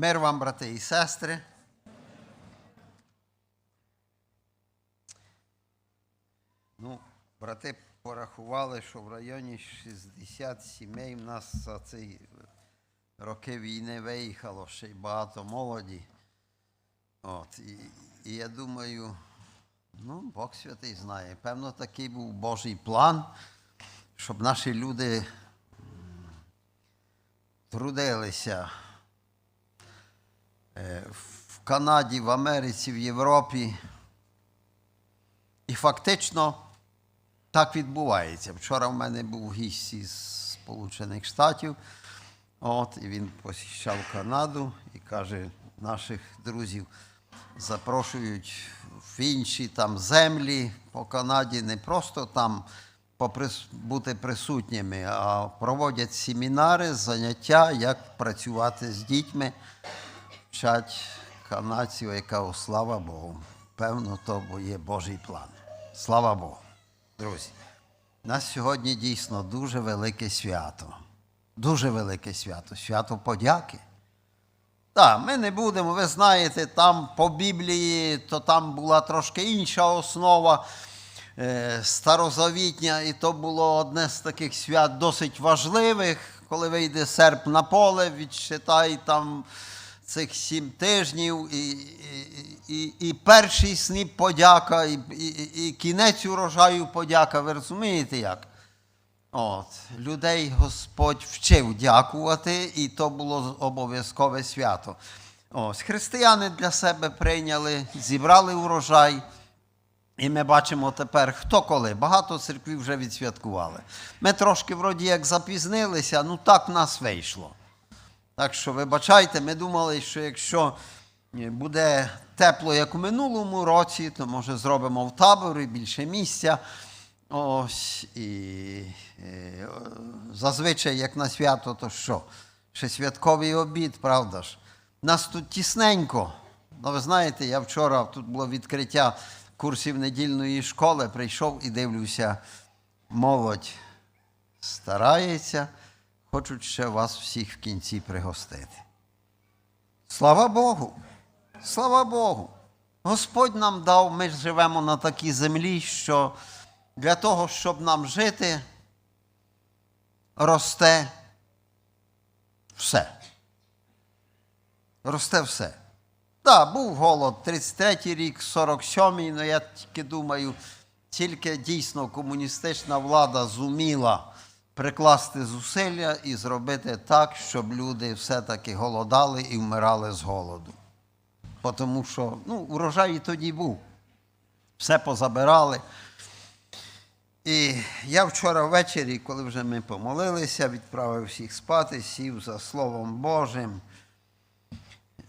Мир вам, брати і сестри. Ну, брати порахували, що в районі 60 сімей в нас за ці роки війни виїхало ще й багато молоді. От, і, і я думаю, ну, Бог святий знає. Певно, такий був Божий план, щоб наші люди трудилися в Канаді, в Америці, в Європі. І фактично так відбувається. Вчора в мене був гість із Сполучених Штатів, от, і він посіщав Канаду і каже, наших друзів запрошують в інші там землі по Канаді, не просто там бути присутніми, а проводять семінари, заняття, як працювати з дітьми, вчать канадців, яка слава Богу. Певно, то є Божий план. Слава Богу. Друзі, у нас сьогодні дійсно дуже велике свято. Дуже велике свято. Свято подяки. Так, ми не будемо, ви знаєте, там по Біблії, то там була трошки інша основа е, старозавітня, і то було одне з таких свят досить важливих, коли вийде серп на поле, відчитай там цих сім тижнів, і, і, і, і перший сніп подяка, і, і, і кінець урожаю подяка. Ви розумієте як? От, людей Господь вчив дякувати, і то було обов'язкове свято. Ось, християни для себе прийняли, зібрали урожай. І ми бачимо тепер, хто коли. Багато церквів вже відсвяткували. Ми трошки, вроді, як запізнилися, ну так в нас вийшло. Так що, вибачайте, ми думали, що якщо е, буде тепло, як у минулому році, то може зробимо в таборі більше місця. Ось і е, зазвичай, як на свято, то що? Ще святковий обід, правда ж? Нас тут тісненько. Ну, ви знаєте, я вчора тут було відкриття курсів недільної школи, прийшов і дивлюся, молодь старається, хочуть ще вас всіх в кінці пригостити. Слава Богу! Слава Богу! Господь нам дав, ми живемо на такій землі, що для того, щоб нам жити, росте все. Росте все. Так, був голод 33-й рік, 47-й, але я тільки думаю, тільки дійсно комуністична влада зуміла прикласти зусилля і зробити так, щоб люди все-таки голодали і вмирали з голоду. Тому що ну, урожай і тоді був. Все позабирали. І я вчора ввечері, коли вже ми помолилися, відправив всіх спати, сів за Словом Божим.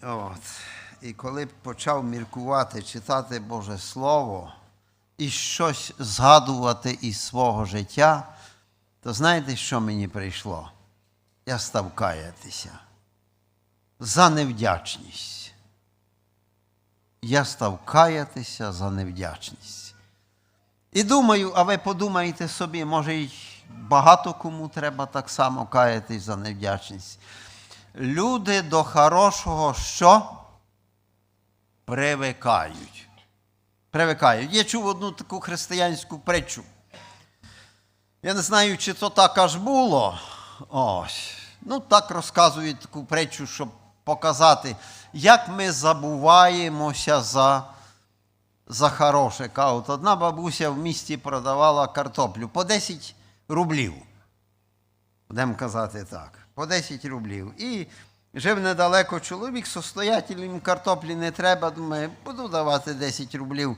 От. І коли почав міркувати, читати Боже Слово і щось згадувати із свого життя, то знаєте, що мені прийшло? Я став каятися за невдячність. Я став каятися за невдячність. І думаю, а ви подумаєте собі, може, й багато кому треба так само каятись за невдячність. Люди до хорошого що? Привикають. Привикають. Я чув одну таку християнську притчу. Я не знаю, чи то так аж було. Ось. Ну, так розказують таку притчу, щоб показати, як ми забуваємося за за хороше. Кажуть, одна бабуся в місті продавала картоплю по 10 рублів. Будемо казати так, по 10 рублів. І жив недалеко чоловік, состоятельний, йому картоплі не треба, думає, буду давати 10 рублів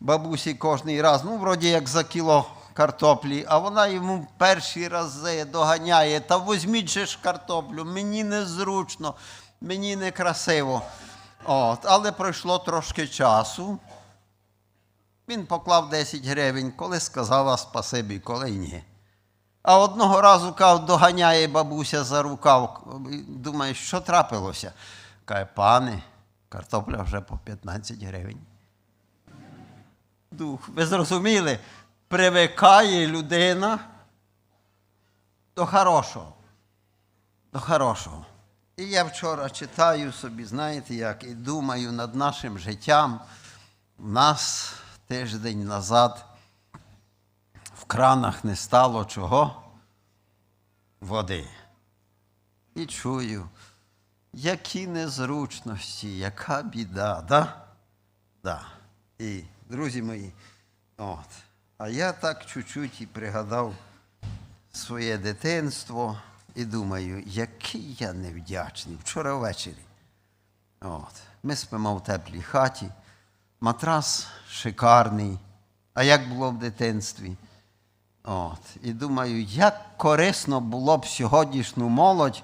бабусі кожний раз. Ну, вроді як за кіло картоплі, а вона йому перші рази доганяє, та візьміть же ж картоплю, мені незручно, мені некрасиво. От, але пройшло трошки часу. Він поклав 10 гривень, коли сказала спасибі, коли ні. А одного разу кав, доганяє бабуся за рукав. Думає, що трапилося? Каже, пане, картопля вже по 15 гривень. Дух, ви зрозуміли, привикає людина до хорошого. До хорошого. І я вчора читаю собі, знаєте як, і думаю над нашим життям. У нас тиждень назад в кранах не стало чого? Води. І чую, які незручності, яка біда, да? Да. І, друзі мої, от. А я так чуть-чуть і пригадав своє дитинство і думаю, який я невдячний. Вчора ввечері. От. Ми спимо в теплій хаті, матрас шикарний. А як було в дитинстві? От. І думаю, як корисно було б сьогоднішню молодь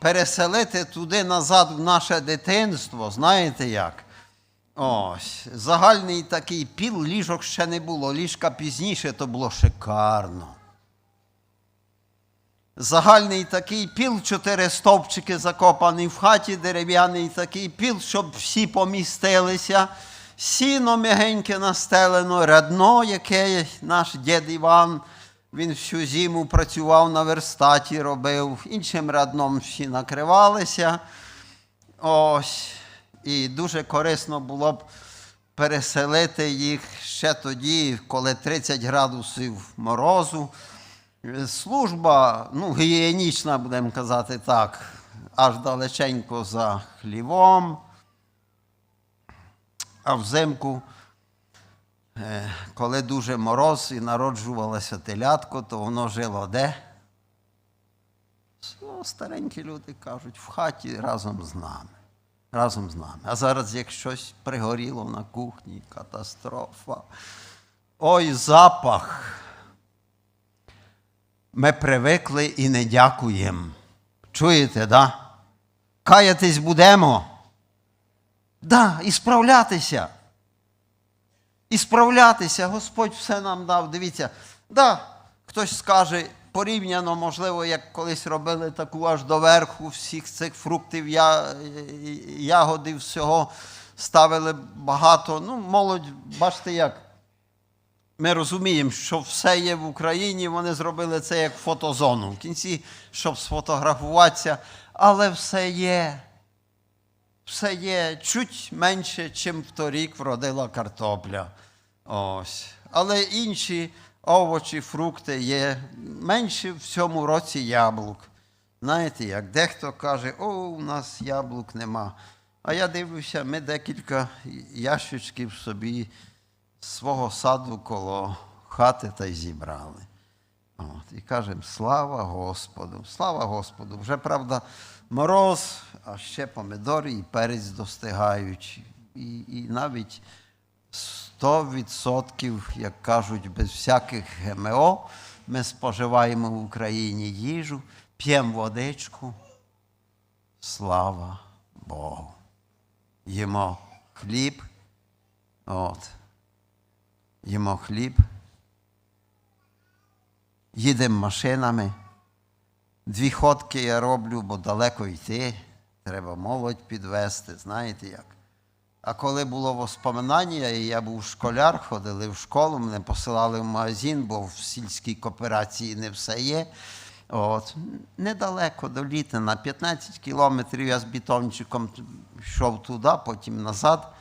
переселити туди назад в наше дитинство. Знаєте як? Ось. Загальний такий піл ліжок ще не було. Ліжка пізніше то було шикарно. Загальний такий піл, чотири стовпчики закопаний в хаті, дерев'яний такий піл, щоб всі помістилися. Сіно м'ягеньке настелено, рядно, яке наш дід Іван, він всю зиму працював на верстаті, робив, іншим рядном всі накривалися. Ось. І дуже корисно було б переселити їх ще тоді, коли 30 градусів морозу. Служба, ну, гігієнічна, будемо казати так, аж далеченько за хлівом. А взимку, е, коли дуже мороз і народжувалося телятко, то воно жило де? Ну, старенькі люди кажуть, в хаті разом з нами. Разом з нами. А зараз, як щось пригоріло на кухні, катастрофа. Ой, запах. Ми привикли і не дякуємо. Чуєте, да? Каятись будемо. Да, і справлятися. І справлятися. Господь все нам дав. Дивіться, да, хтось скаже, порівняно, можливо, як колись робили таку аж до верху всіх цих фруктів, я, ягоди, всього ставили багато. Ну, молодь, бачите як. Ми розуміємо, що все є в Україні, вони зробили це як фотозону. В кінці, щоб сфотографуватися, але все є. Все є чуть менше, чим вторік вродила картопля. Ось. Але інші овочі, фрукти є менше в цьому році яблук. Знаєте, як дехто каже, о, у нас яблук нема. А я дивлюся, ми декілька ящичків собі з свого саду коло хати та й зібрали. От, і кажемо, слава Господу, слава Господу. Вже, правда, мороз, а ще помидори і перець достигають. І, і навіть 100%, як кажуть, без всяких ГМО ми споживаємо в Україні їжу, п'ємо водичку. Слава Богу. Їмо хліб. От. Їмо хліб. Їдемо машинами. Дві ходки я роблю, бо далеко йти. Треба молодь підвести, знаєте як. А коли було воспоминання, і я був школяр, ходили в школу, мене посилали в магазин, бо в сільській кооперації не все є. От. Недалеко до літа, на 15 кілометрів я з бетончиком йшов туди, потім назад.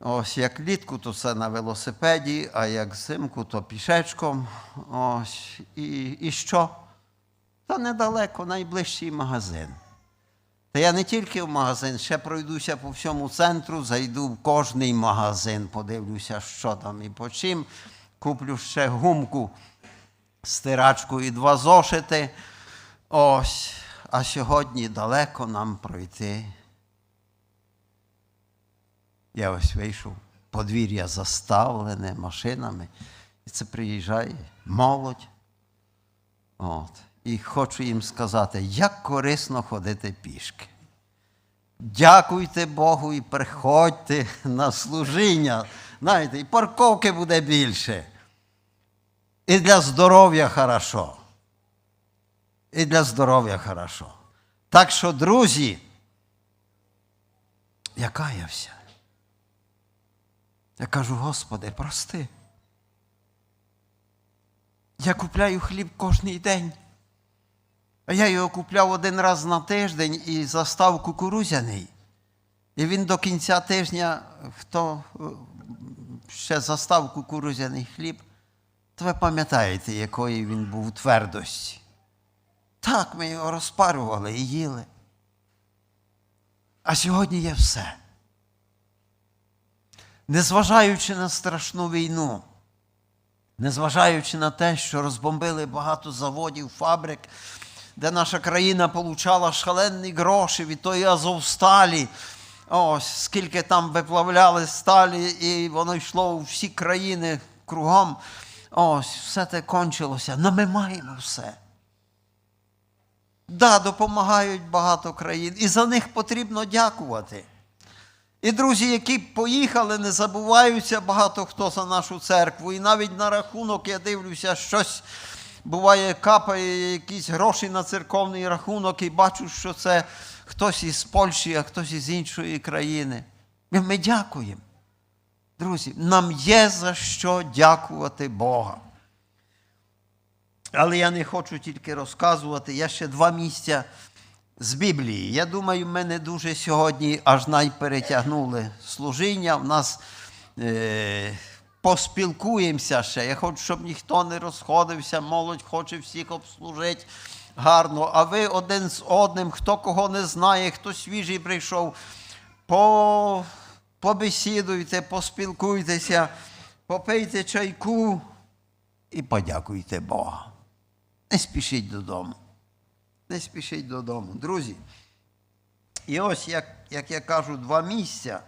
Ось як літку, то це на велосипеді, а як зимку, то пішечком. Ось. І, і що? Та недалеко, найближчий магазин. Та я не тільки в магазин, ще пройдуся по всьому центру, зайду в кожний магазин, подивлюся, що там і по чим. Куплю ще гумку, стирачку і два зошити. Ось. А сьогодні далеко нам пройти. Я ось вийшов, подвір'я заставлене машинами, і це приїжджає молодь. От. І хочу їм сказати, як корисно ходити пішки. Дякуйте Богу і приходьте на служіння. Знаєте, і парковки буде більше. І для здоров'я хорошо. І для здоров'я хорошо. Так що, друзі, я каявся. Я кажу, Господи, прости. Я купляю хліб кожний день. А я його купляв один раз на тиждень і застав кукурузяний. І він до кінця тижня, хто е, ще застав кукурузяний хліб, то ви пам'ятаєте, якої він був твердості. Так, ми його розпарували і їли. А сьогодні є все. Незважаючи на страшну війну, незважаючи на те, що розбомбили багато заводів, фабрик, де наша країна получала шаленні гроші від тої Азовсталі, ось скільки там виплавляли сталі, і воно йшло у всі країни кругом. Ось, все те кончилося. Но ми маємо все. Да, допомагають багато країн, і за них потрібно дякувати. І друзі, які поїхали, не забуваються багато хто за нашу церкву. І навіть на рахунок я дивлюся, щось буває, капає якісь гроші на церковний рахунок, і бачу, що це хтось із Польщі, а хтось із іншої країни. І ми дякуємо. Друзі, нам є за що дякувати Бога. Але я не хочу тільки розказувати. Я ще два місця з Біблії. Я думаю, ми не дуже сьогодні аж найперетягнули служіння. В нас е, поспілкуємося ще. Я хочу, щоб ніхто не розходився, молодь хоче всіх обслужити гарно. А ви один з одним, хто кого не знає, хто свіжий прийшов, по, побесідуйте, поспілкуйтеся, попийте чайку і подякуйте Бога. Не спішіть додому. Не спішіть додому. Друзі. І ось, як, як я кажу, два місця.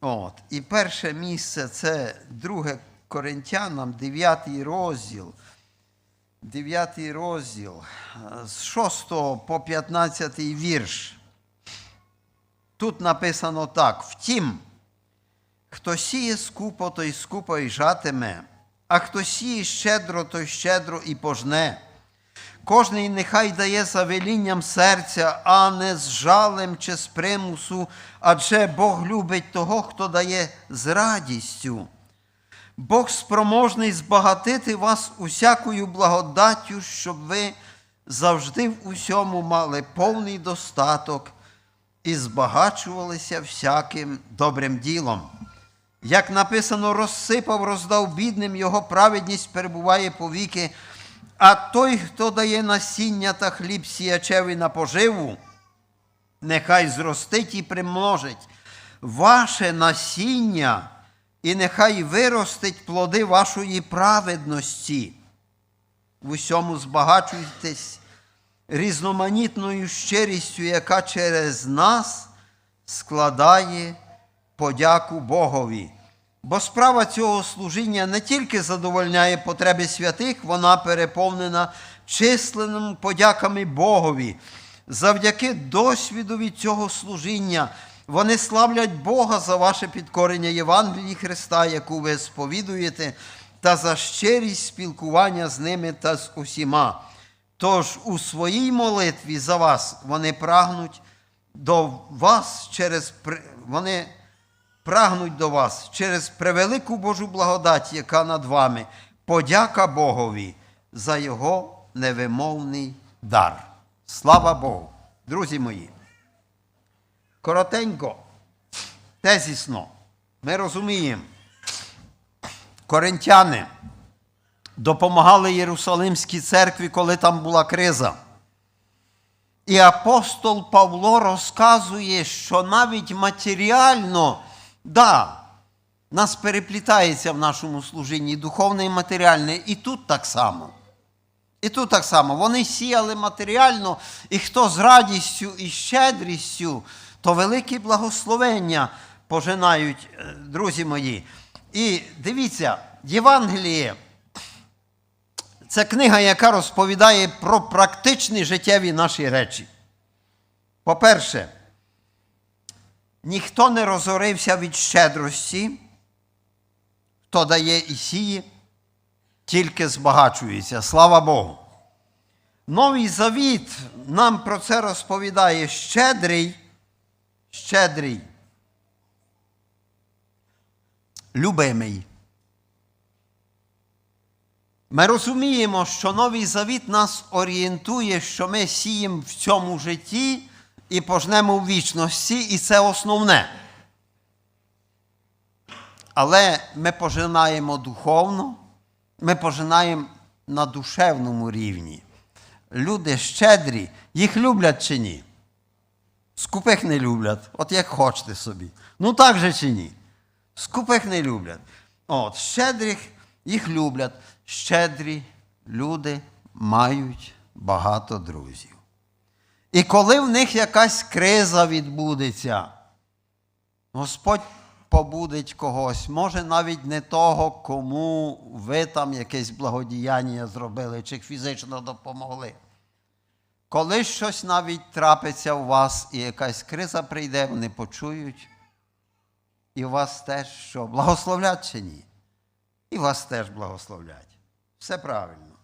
От. І перше місце це 2 Коринтянам, 9 розділ. 9 розділ е, з 6 по 15 вірш. Тут написано так: Втім, хто сіє скупо, той скупо й жатиме, а хто сіє щедро, той щедро і пожне. Кожний нехай дає за велінням серця, а не з жалем чи з примусу, адже Бог любить того, хто дає з радістю. Бог спроможний збагатити вас усякою благодаттю, щоб ви завжди в усьому мали повний достаток і збагачувалися всяким добрим ділом. Як написано, розсипав, роздав бідним, його праведність перебуває повіки, а той, хто дає насіння та хліб сіячеві на поживу, нехай зростить і примножить ваше насіння, і нехай виростить плоди вашої праведності. В усьому збагачуйтесь різноманітною щирістю, яка через нас складає подяку Богові. Бо справа цього служіння не тільки задовольняє потреби святих, вона переповнена численними подяками Богові. Завдяки досвідові цього служіння вони славлять Бога за ваше підкорення Євангелії Христа, яку ви сповідуєте, та за щирість спілкування з ними та з усіма. Тож у своїй молитві за вас вони прагнуть до вас через вони прагнуть до вас через превелику Божу благодать, яка над вами. Подяка Богові за Його невимовний дар. Слава Богу! Друзі мої. Коротенько, тезісно, ми розуміємо, коринтяни допомагали Єрусалимській церкві, коли там була криза. І апостол Павло розказує, що навіть матеріально, да, нас переплітається в нашому служінні духовне і матеріальне, і тут так само. І тут так само. Вони сіяли матеріально, і хто з радістю і щедрістю, то великі благословення пожинають, е, друзі мої. І дивіться, Євангеліє це книга, яка розповідає про практичні життєві наші речі. По-перше, ніхто не розорився від щедрості, хто дає і сіє, тільки збагачується. Слава Богу. Новий Завіт нам про це розповідає щедрий, щедрий, любимий. Ми розуміємо, що Новий Завіт нас орієнтує, що ми сіємо в цьому житті і пожнемо в вічності, і це основне. Але ми пожинаємо духовно, ми пожинаємо на душевному рівні. Люди щедрі, їх люблять чи ні? Скупих не люблять, от як хочете собі. Ну так же чи ні? Скупих не люблять. От, щедрих їх люблять. Щедрі люди мають багато друзів. І коли в них якась криза відбудеться, Господь побудить когось, може навіть не того, кому ви там якесь благодіяння зробили чи фізично допомогли. Коли щось навіть трапиться у вас і якась криза прийде, вони почують, і вас теж що, благословлять чи ні? І вас теж благословлять. Все правильно.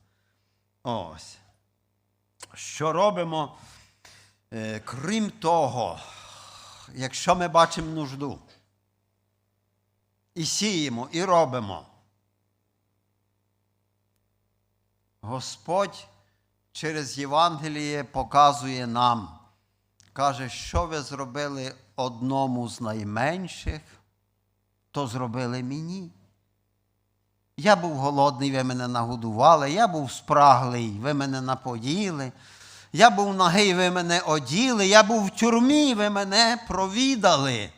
Ось. Що робимо? Е, Крім того, якщо ми бачимо нужду, і сіємо, і робимо, Господь через Євангеліє показує нам, каже, що ви зробили одному з найменших, то зробили мені. Я був голодний, ви мене нагодували, я був спраглий, ви мене напоїли, я був нагий, ви мене оділи, я був в тюрмі, ви мене провідали.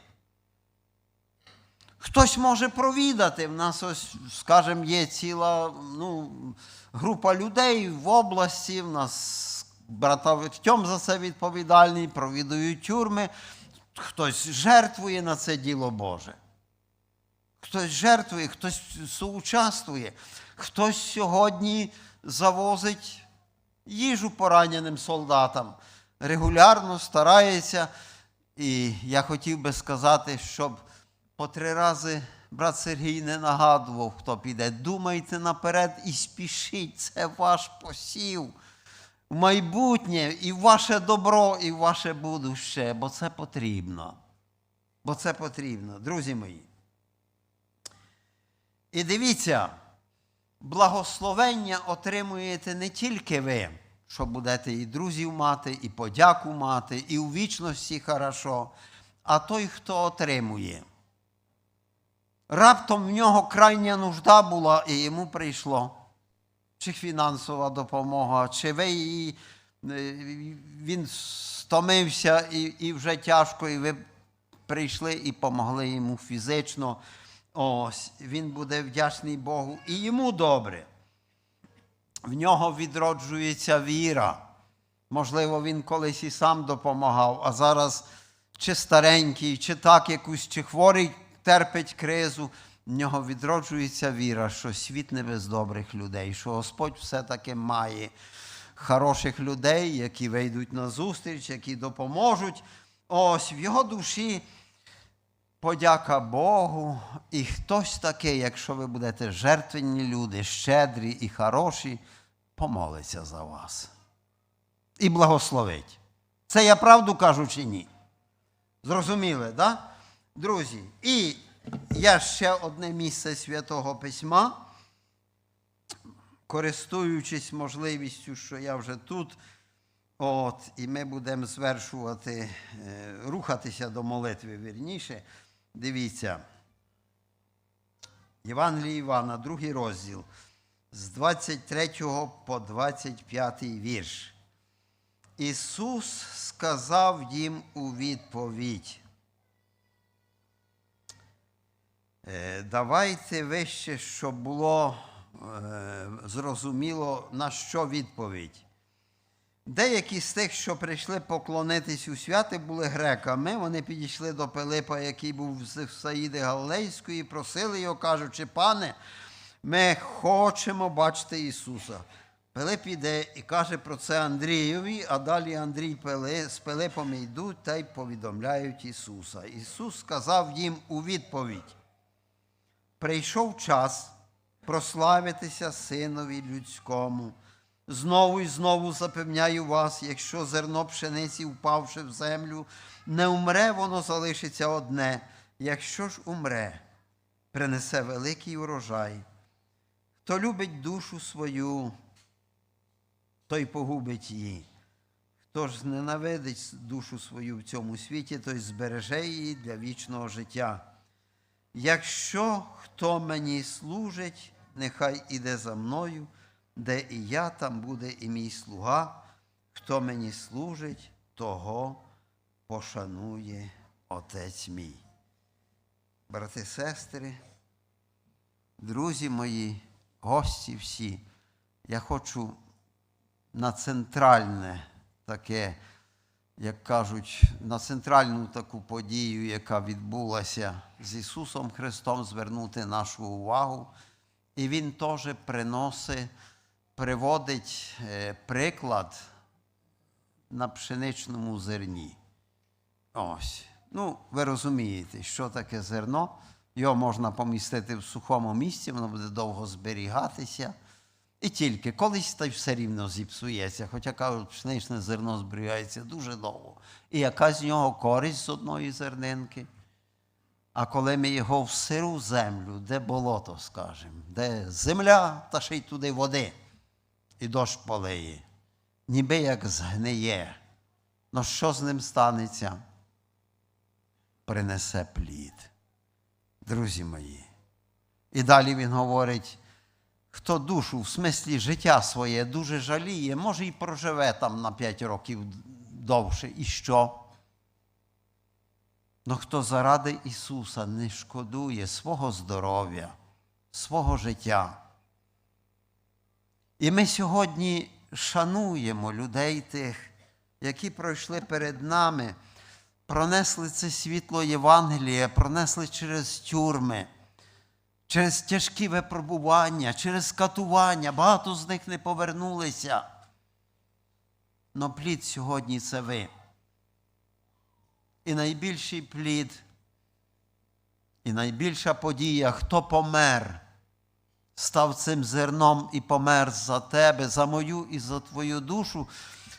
Хтось може провідати. В нас, ось, скажімо, є ціла ну, група людей в області. В нас брата Витьом за це відповідальний, провідують тюрми. Хтось жертвує на це діло Боже. Хтось жертвує, хтось соучаствує, хтось сьогодні завозить їжу пораненим солдатам, регулярно старається. І я хотів би сказати, щоб по три рази брат Сергій не нагадував, хто піде. Думайте наперед і спішіть, це ваш посів. В майбутнє і ваше добро, і ваше будуще, бо це потрібно. Бо це потрібно, друзі мої. І дивіться, благословення отримуєте не тільки ви, що будете і друзів мати, і подяку мати, і у вічності хорошо, а той, хто отримує. Раптом в нього крайня нужда була, і йому прийшло. Чи фінансова допомога, чи ви її, е, він стомився і, і вже тяжко, і ви прийшли і помогли йому фізично. Ось, він буде вдячний Богу і йому добре. В нього відроджується віра. Можливо, він колись і сам допомагав, а зараз чи старенький, чи так якусь, чи хворий терпить кризу. В нього відроджується віра, що світ не без добрих людей, що Господь все-таки має хороших людей, які вийдуть на зустріч, які допоможуть. Ось в його душі подяка Богу, і хтось такий, якщо ви будете жертвенні люди, щедрі і хороші, помолиться за вас. І благословить. Це я правду кажу чи ні? Зрозуміли, так? Да? Друзі, і я ще одне місце Святого Письма, користуючись можливістю, що я вже тут, от, і ми будемо звершувати, е, рухатися до молитви вірніше. Дивіться. Євангелій Івана, другий розділ, з 23 по 25 вірш. Ісус сказав їм у відповідь. Е, Давайте вище, щоб було е, зрозуміло, на що відповідь. Деякі з тих, що прийшли поклонитись у святи, були греками. Вони підійшли до Пилипа, який був з Саїди Галилейської, і просили його, кажучи, пане, ми хочемо бачити Ісуса. Пилип іде і каже про це Андрієві, а далі Андрій Пили, з Пилипом йдуть та й повідомляють Ісуса. Ісус сказав їм у відповідь: прийшов час прославитися Синові людському. Знову і знову запевняю вас, якщо зерно пшениці, впавши в землю, не умре, воно залишиться одне. Якщо ж умре, принесе великий урожай. Хто любить душу свою, той погубить її. Хто ж зненавидить душу свою в цьому світі, той збереже її для вічного життя. Якщо хто мені служить, нехай іде за мною, де і я, там буде і мій слуга. Хто мені служить, того пошанує Отець мій. Брати, сестри, друзі мої, гості всі, я хочу на центральне таке, як кажуть, на центральну таку подію, яка відбулася з Ісусом Христом, звернути нашу увагу. І Він теж приносить, приводить е, приклад на пшеничному зерні. Ось. Ну, ви розумієте, що таке зерно. Його можна помістити в сухому місці, воно буде довго зберігатися. І тільки колись та все рівно зіпсується. Хоча кажуть, пшеничне зерно зберігається дуже довго. І яка з нього користь з одної зернинки? А коли ми його в сиру землю, де болото, скажемо, де земля, та ще й туди води, і дощ полиє, ніби як згниє. Ну що з ним станеться? Принесе плід. Друзі мої. І далі він говорить, хто душу в смислі життя своє дуже жаліє, може і проживе там на 5 років довше. І що? Но хто заради Ісуса не шкодує свого здоров'я, свого життя. І ми сьогодні шануємо людей тих, які пройшли перед нами, пронесли це світло Євангелія, пронесли через тюрми, через тяжкі випробування, через катування. Багато з них не повернулися. Но плід сьогодні це ви. І найбільший плід, і найбільша подія, хто помер, став цим зерном і помер за тебе, за мою і за твою душу,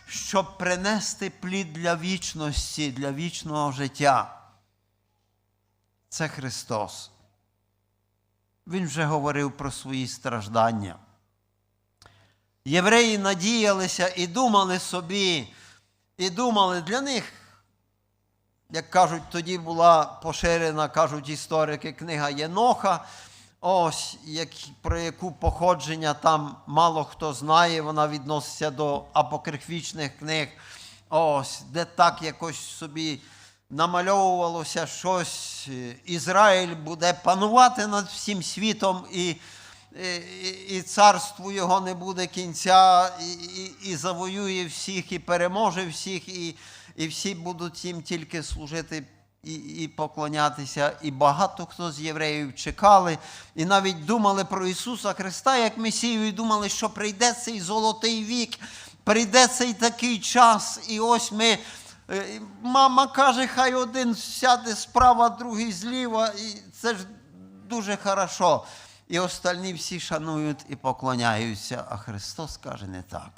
щоб принести плід для вічності, для вічного життя. Це Христос. Він вже говорив про свої страждання. Євреї надіялися і думали собі, і думали для них як кажуть, тоді була поширена, кажуть історики, книга Єноха, ось як, про яку походження там мало хто знає, вона відноситься до апокрифічних книг, ось, де так якось собі намальовувалося щось. Ізраїль буде панувати над всім світом, і, і, і царству його не буде кінця, і, і, і завоює всіх, і переможе всіх. і і всі будуть їм тільки служити і і поклонятися. І багато хто з євреїв чекали, і навіть думали про Ісуса Христа як Месію, і думали, що прийде цей золотий вік, прийде цей такий час. І ось ми. е, Мама каже, хай один сяде справа, другий зліва, і це ж дуже хорошо. І остальні всі шанують і поклоняються. А Христос каже не так.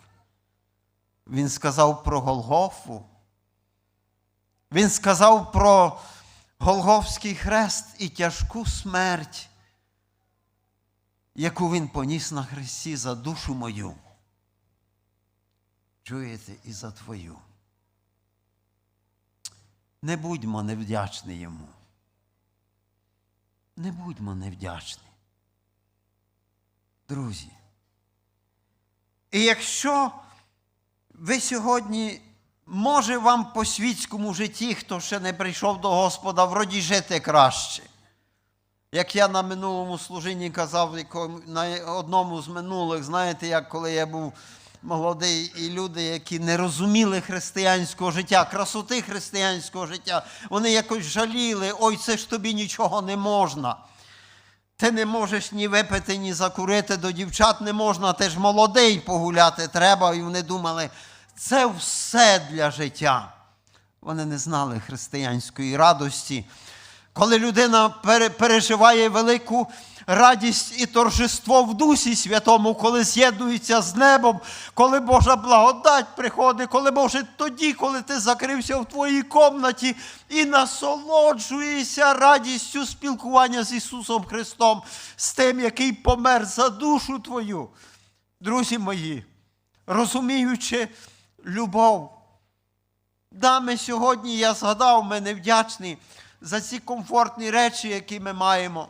Він сказав про Голгофу. Він сказав про Голговський хрест і тяжку смерть, яку він поніс на хресті за душу мою. Чуєте, і за твою. Не будьмо невдячні йому. Не будьмо невдячні. Друзі. І якщо ви сьогодні може вам по світському житті, хто ще не прийшов до Господа, вроді жити краще. Як я на минулому служінні казав, на одному з минулих, знаєте, як коли я був молодий, і люди, які не розуміли християнського життя, красоти християнського життя, вони якось жаліли, ой, це ж тобі нічого не можна. Ти не можеш ні випити, ні закурити, до дівчат не можна, ти ж молодий погуляти треба. І вони думали, це все для життя. Вони не знали християнської радості, Коли людина переживає велику радість і торжество в Дусі Святому, коли з'єднується з небом, коли Божа благодать приходить, коли може тоді, коли ти закрився в твоїй комнаті і насолоджуєшся радістю спілкування з Ісусом Христом, з тим, який помер за душу твою. Друзі мої, розуміючи любов. Да, ми сьогодні, я згадав, ми не вдячні за ці комфортні речі, які ми маємо.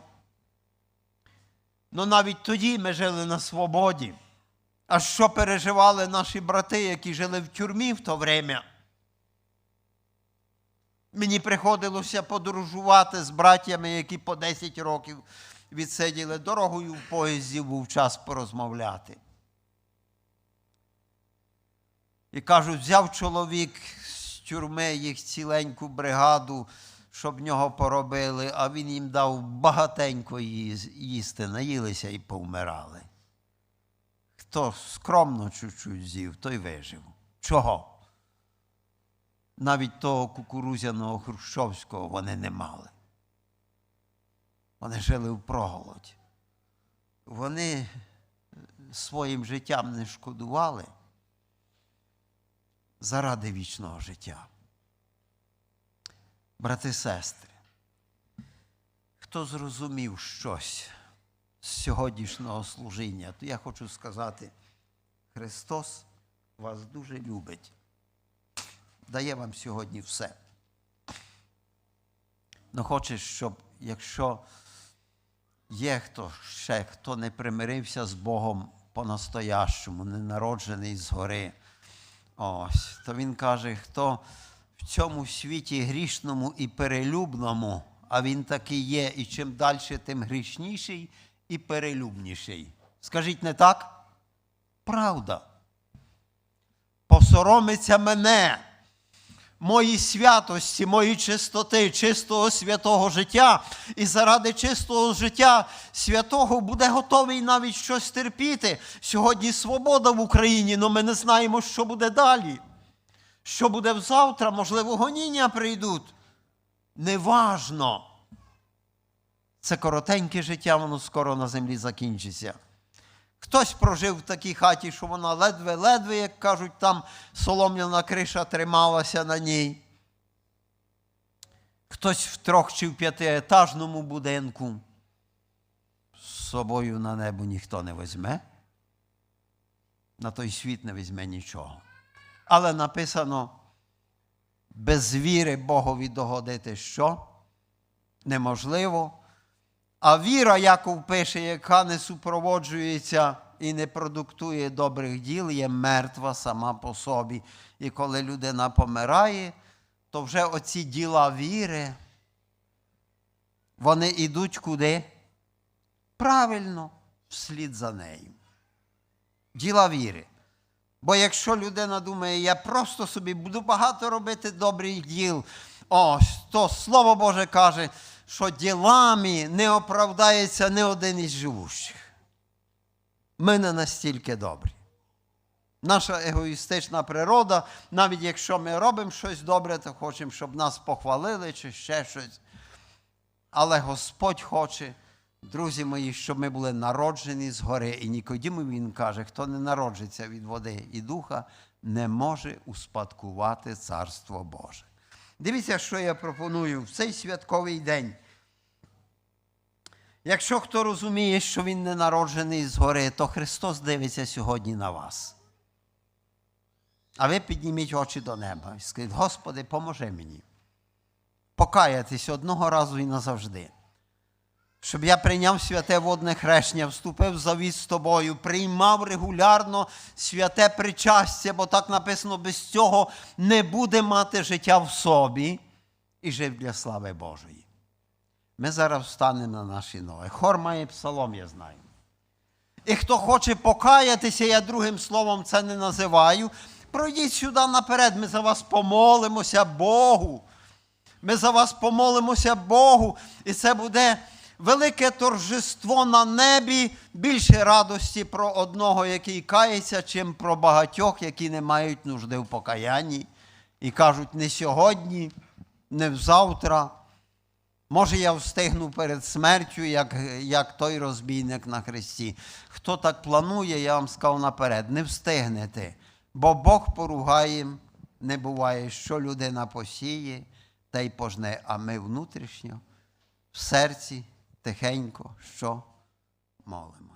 Ну навіть тоді ми жили на свободі. А що переживали наші брати, які жили в тюрмі в то время? Мені приходилося подорожувати з братями, які по 10 років відсиділи дорогою в поїзді, був час порозмовляти. І кажуть, взяв чоловік з тюрми їх ціленьку бригаду, щоб нього поробили, а він їм дав багатенько їсти, наїлися і повмирали. Хто скромно чуть-чуть з'їв, той вижив. Чого? Навіть того кукурузяного хрущовського вони не мали. Вони жили в проголоді. Вони своїм життям не шкодували заради вічного життя. Брати і сестри, хто зрозумів щось з сьогоднішнього служіння, то я хочу сказати, Христос вас дуже любить. Дає вам сьогодні все. Ну хоче, щоб якщо є хто ще, хто не примирився з Богом по-настоящому, не народжений згори, Ось, то він каже, хто в цьому світі грішному і перелюбному, а він такий є, і чим далі, тим грішніший і перелюбніший. Скажіть не так? Правда. Посоромиться мене, мої святості, мої чистоти, чистого святого життя. І заради чистого життя святого буде готовий навіть щось терпіти. Сьогодні свобода в Україні, але ми не знаємо, що буде далі. Що буде завтра, можливо, гоніння прийдуть. Неважно. Це коротеньке життя, воно скоро на землі закінчиться. Хтось прожив в такій хаті, що вона ледве-ледве, як кажуть, там солом'яна криша трималася на ній. Хтось в трьох чи в п'ятиетажному будинку. З собою на небо ніхто не візьме. На той світ не візьме нічого. Але написано, без віри Богові догодити що? Неможливо. А віра, Яков пише, яка не супроводжується і не продуктує добрих діл, є мертва сама по собі. І коли людина помирає, то вже оці діла віри, вони йдуть куди? Правильно, вслід за нею. Діла віри. Бо якщо людина думає, я просто собі буду багато робити добрих діл, ось, то Слово Боже каже, що ділами не оправдається не один із живущих. Ми не настільки добрі. Наша егоїстична природа, навіть якщо ми робимо щось добре, то хочемо, щоб нас похвалили чи ще щось. Але Господь хоче, друзі мої, щоб ми були народжені згори. І Нікодіму він каже, хто не народжиться від води і духа, не може успадкувати Царство Боже. Дивіться, що я пропоную в цей святковий день. Якщо хто розуміє, що він не народжений згори, то Христос дивиться сьогодні на вас. А ви підніміть очі до неба і скажіть, Господи, поможи мені покаятись одного разу і назавжди. Щоб я прийняв святе водне хрещення, вступив в завіт з тобою, приймав регулярно святе причастя, бо так написано, без цього не буде мати життя в собі і жив для слави Божої. Ми зараз встанемо на наші ноги. Хор має псалом, я знаю. І хто хоче покаятися, я другим словом це не називаю. Пройдіть сюди наперед, ми за вас помолимося Богу. Ми за вас помолимося Богу, і це буде велике торжество на небі, більше радості про одного, який кається, чим про багатьох, які не мають нужди в покаянні. І кажуть, не сьогодні, не завтра, Може, я встигну перед смертю, як, як той розбійник на хресті. Хто так планує, я вам сказав наперед, не встигнете, бо Бог поругає, не буває, що людина посіє, та й пожне, а ми внутрішньо, в серці, тихенько, що молимося.